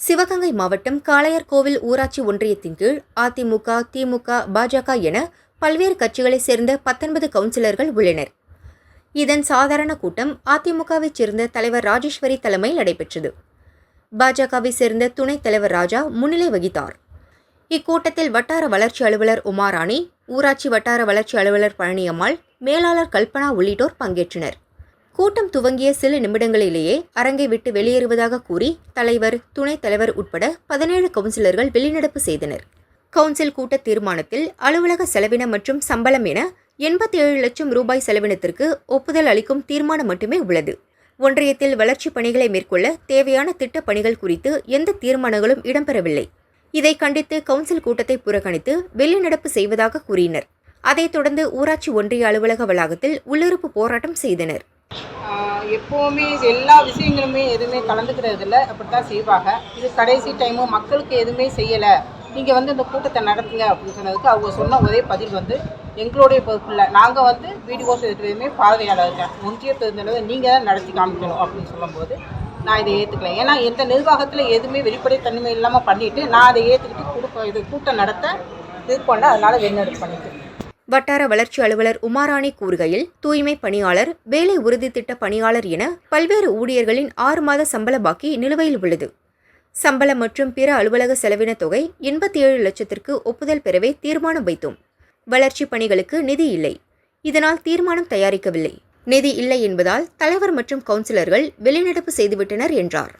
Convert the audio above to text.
சிவகங்கை மாவட்டம் காளையார்கோவில் ஊராட்சி ஒன்றியத்தின் கீழ் அதிமுக திமுக பாஜக என பல்வேறு கட்சிகளைச் சேர்ந்த பத்தொன்பது கவுன்சிலர்கள் உள்ளனர். இதன் சாதாரண கூட்டம் அதிமுகவைச் சேர்ந்த தலைவர் ராஜேஸ்வரி தலைமையில் நடைபெற்றது. பாஜகவைச் சேர்ந்த துணைத் தலைவர் ராஜா முன்னிலை வகித்தார். இக்கூட்டத்தில் வட்டார வளர்ச்சி அலுவலர் உமாராணி ஊராட்சி வட்டார வளர்ச்சி அலுவலர் பழனியம்மாள் மேலாளர் கல்பனா உள்ளிட்டோர் பங்கேற்றனர். கூட்டம் துவங்கிய சில நிமிடங்களிலேயே அரங்கை விட்டு வெளியேறுவதாக கூறி தலைவர் துணைத் தலைவர் உட்பட பதினேழு கவுன்சிலர்கள் வெளிநடப்பு செய்தனர். கவுன்சில் கூட்ட தீர்மானத்தில் அலுவலக செலவினம் மற்றும் சம்பளம் என எண்பத்தி ஏழு லட்சம் ரூபாய் செலவினத்திற்கு ஒப்புதல் அளிக்கும் தீர்மானம் மட்டுமே உள்ளது. ஒன்றியத்தில் வளர்ச்சிப் பணிகளை மேற்கொள்ள தேவையான திட்டப் பணிகள் குறித்து எந்த தீர்மானங்களும் இடம்பெறவில்லை. இதை கண்டித்து கவுன்சில் கூட்டத்தை புறக்கணித்து வெளிநடப்பு செய்வதாக கூறினர். அதைத் தொடர்ந்து ஊராட்சி ஒன்றிய அலுவலக வளாகத்தில் உள்ளிருப்பு போராட்டம் செய்தனர். எப்போவுமே எல்லா விஷயங்களுமே எதுவுமே கலந்துக்கிறது இல்லை அப்படி தான் செய்வாங்க. இது கடைசி டைமு மக்களுக்கு எதுவுமே செய்யலை. நீங்கள் வந்து இந்த கூட்டத்தை நடத்துங்க அப்படின்னு சொன்னதுக்கு அவங்க சொன்ன ஒரே பதில் வந்து எங்களுடைய பொறுப்பில் நாங்கள் வந்து வீடியோ எதுவுமே இருக்கேன் ஒன்றிய பெருந்தளவு நீங்கள் தான் நடத்தி காமிக்கணும் அப்படின்னு சொல்லும்போது நான் இதை ஏற்றுக்கல ஏன்னா எந்த நிர்வாகத்தில் எதுவுமே வெளிப்படை தன்மை இல்லாமல் பண்ணிவிட்டு நான் அதை ஏற்றுக்கிட்டு கொடுக்க இது கூட்டம் நடத்த இது பண்ண அதனால் வெளிநடப்பு பண்ணிட்டு வட்டார வளர்ச்சி அலுவலர் உமாராணி கூறுகையில் தூய்மை பணியாளர் வேலை உறுதி திட்ட பணியாளர் என பல்வேறு ஊழியர்களின் ஆறு மாத சம்பள பாக்கி நிலுவையில் உள்ளது. சம்பளம் மற்றும் பிற அலுவலக செலவின தொகை எண்பத்தி ஏழு லட்சத்திற்கு ஒப்புதல் பெறவே தீர்மானம் வைத்தோம். வளர்ச்சி பணிகளுக்கு நிதி இல்லை. இதனால் தீர்மானம் தயாரிக்கவில்லை. நிதி இல்லை என்பதால் தலைவர் மற்றும் கவுன்சிலர்கள் வெளிநடப்பு செய்துவிட்டனர் என்றார்.